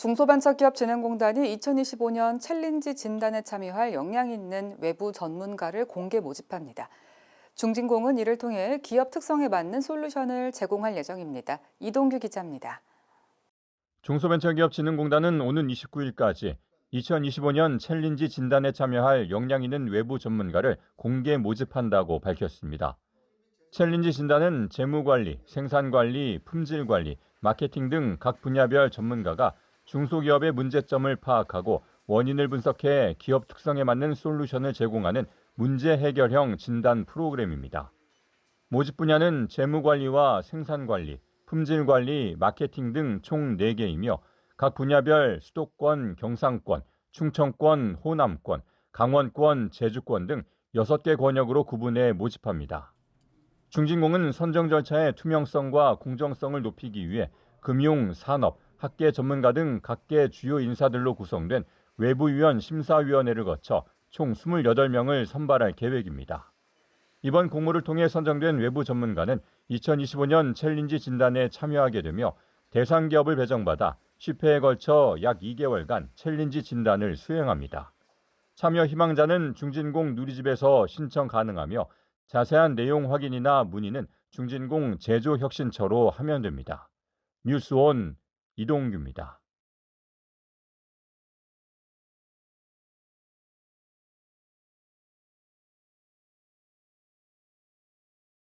중소벤처기업진흥공단이 2025년 챌린지 진단에 참여할 역량 있는 외부 전문가를 공개 모집합니다. 중진공은 이를 통해 기업 특성에 맞는 솔루션을 제공할 예정입니다. 이동규 기자입니다. 중소벤처기업진흥공단은 오는 29일까지 2025년 챌린지 진단에 참여할 역량 있는 외부 전문가를 공개 모집한다고 밝혔습니다. 챌린지 진단은 재무관리, 생산관리, 품질관리, 마케팅 등 각 분야별 전문가가 중소기업의 문제점을 파악하고 원인을 분석해 기업 특성에 맞는 솔루션을 제공하는 문제 해결형 진단 프로그램입니다. 모집 분야는 재무관리와 생산관리, 품질관리, 마케팅 등 총 4개이며 각 분야별 수도권, 경상권, 충청권, 호남권, 강원권, 제주권 등 6개 권역으로 구분해 모집합니다. 중진공은 선정 절차의 투명성과 공정성을 높이기 위해 금융, 산업, 학계 전문가 등 각계 주요 인사들로 구성된 외부위원 심사위원회를 거쳐 총 28명을 선발할 계획입니다. 이번 공모를 통해 선정된 외부 전문가는 2025년 챌린지 진단에 참여하게 되며 대상 기업을 배정받아 10회에 걸쳐 약 2개월간 챌린지 진단을 수행합니다. 참여 희망자는 중진공 누리집에서 신청 가능하며 자세한 내용 확인이나 문의는 중진공 제조혁신처로 하면 됩니다. 뉴스온 이동규입니다.